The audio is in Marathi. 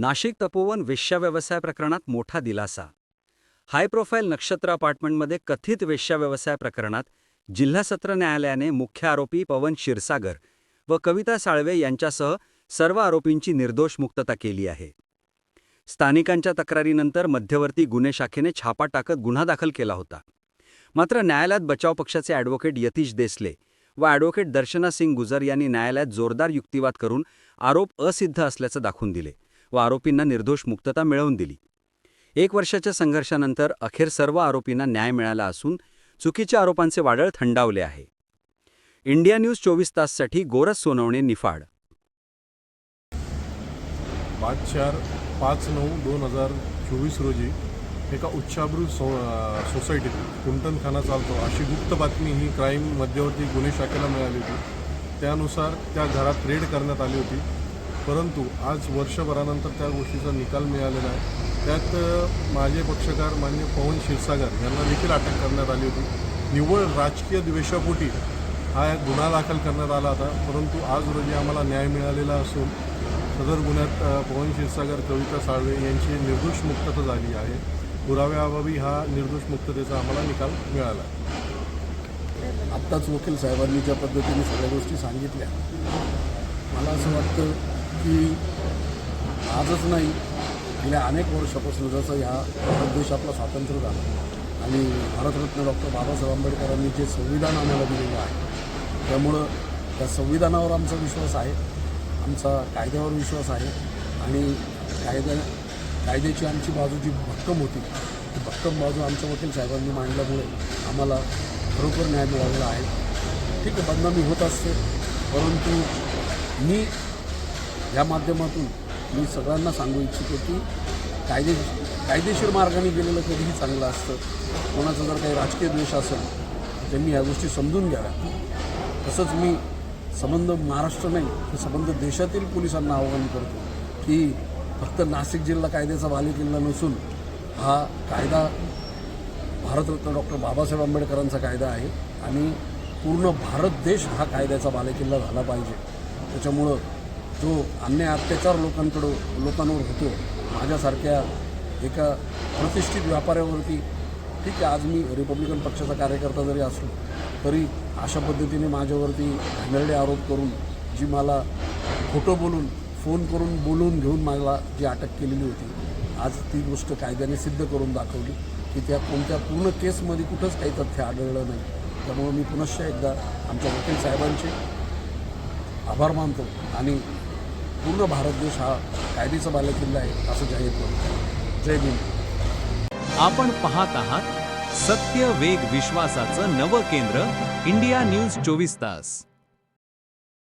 नाशिक तपोवन वेश्याव्यवसाय प्रकरणात मोठा दिलासा. हाय प्रोफाईल नक्षत्र अपार्टमेंटमध्ये कथित वेश्याव्यवसाय प्रकरणात जिल्हा सत्र न्यायालयाने मुख्य आरोपी पवन क्षीरसागर व कविता साळवे यांच्यासह सर्व आरोपींची निर्दोष मुक्तता केली आहे. स्थानिकांच्या तक्रारीनंतर मध्यवर्ती गुन्हे शाखेने छापा टाकत गुन्हा दाखल केला होता. मात्र न्यायालयात बचाव पक्षाचे ॲडव्होकेट यतीश देसले व ॲडव्होकेट दर्शना सिंग गुजर यांनी न्यायालयात जोरदार युक्तिवाद करून आरोप असिद्ध असल्याचं दाखवून दिले. व आरोपींना निर्दोष मुक्तता मिळवून दिली. एक वर्षाच्या संघर्षानंतर अखेर सर्व आरोपींना न्याय मिळाला असून चुकीच्या आरोपांचे वादळ थंडावले आहे. इंडिया न्यूज चोवीस ताससाठी गोरस सोनवणे निफाड. पाच चार पाच नऊ दोन हजार चोवीस रोजी एका उच्चाभ्रू सो सोसायटीत कुंटनखाना चालतो अशी गुप्त बातमी ही क्राईम मध्यवर्ती गुन्हे शाखेला मिळाली होती. त्यानुसार त्या घरात रेड करण्यात आली होती. परंतु आज वर्षभरानंतर त्या गोष्टीचा निकाल मिळालेला आहे. त्यात माझे पक्षकार मान्य पवन क्षीरसागर यांना देखील अटक करण्यात आली होती. निव्वळ राजकीय द्वेषापोटी हा गुन्हा दाखल करण्यात आला होता. परंतु आज रोजी आम्हाला न्याय मिळालेला असून सदर गुन्ह्यात पवन क्षीरसागर कविता साळवे यांची निर्दोष मुक्तता झाली आहे. पुराव्याअभावी हा निर्दोष मुक्ततेचा आम्हाला निकाल मिळाला. आत्ताच वकील साहेबांनी ज्या पद्धतीने सगळ्या गोष्टी सांगितल्या मला असं वाटतं की आजच नाही गेल्या अनेक वर्षापासून जसं ह्या भारत देश स्वातंत्र्य झाला आणि भारतरत्न डॉक्टर बाबासाहेब आंबेडकरांनी जे संविधान आम्हाला दिलेलं आहे त्यामुळं त्या संविधानावर आमचा विश्वास आहे आमचा कायद्यावर विश्वास आहे आणि कायद्या कायद्याची आमची बाजू जी भक्कम होती ती भक्कम बाजू आमच्या वकील साहेबांनी मांडल्यामुळे आम्हाला खरोखर न्याय मिळालेला आहे. ठीक आहे बदनामी होत असते परंतु मी या माध्यमातून मी सगळ्यांना सांगू इच्छितो की कायदे कायदेशीर मार्गाने गेलेलं कधीही चांगलं असतं. कोणाचं जर काही राजकीय द्वेष असेल तर त्यांनी या गोष्टी समजून घ्याव्या तसंच मी संबंध महाराष्ट्र नाही तर संबंध देशातील पोलिसांना आवाहन करतो की फक्त नाशिक जिल्हा कायद्याचा बालेकिल्ला नसून हा कायदा भारतरत्न डॉक्टर बाबासाहेब आंबेडकरांचा कायदा आहे आणि पूर्ण भारत देश हा कायद्याचा बालेकिल्ला झाला पाहिजे. त्याच्यामुळं जो अन्याय अत्याचार लोकांकडं लोकांवर होतो माझ्यासारख्या एका प्रतिष्ठित व्यापाऱ्यावरती ठीक आहे आज मी रिपब्लिकन पक्षाचा कार्यकर्ता जरी असलो तरी अशा पद्धतीने माझ्यावरती घाणेरडे आरोप करून जी मला खोटं बोलून फोन करून बोलून घेऊन मला जी अटक केलेली होती आज ती गोष्ट कायद्याने सिद्ध करून दाखवली की त्या कोणत्या पूर्ण केसमध्ये कुठंच काही तथ्य आढळलं नाही. त्यामुळे मी पुनश्च एकदा आमच्या वकील साहेबांचे आभार मानतो आणि पूर्ण भारत देश हा कायदेचा बालेकिल्ला आहे असं जाहीर करतो जय भीम. आपण पाहत आहात सत्य वेग विश्वासाचं नवं केंद्र इंडिया न्यूज चोवीस तास.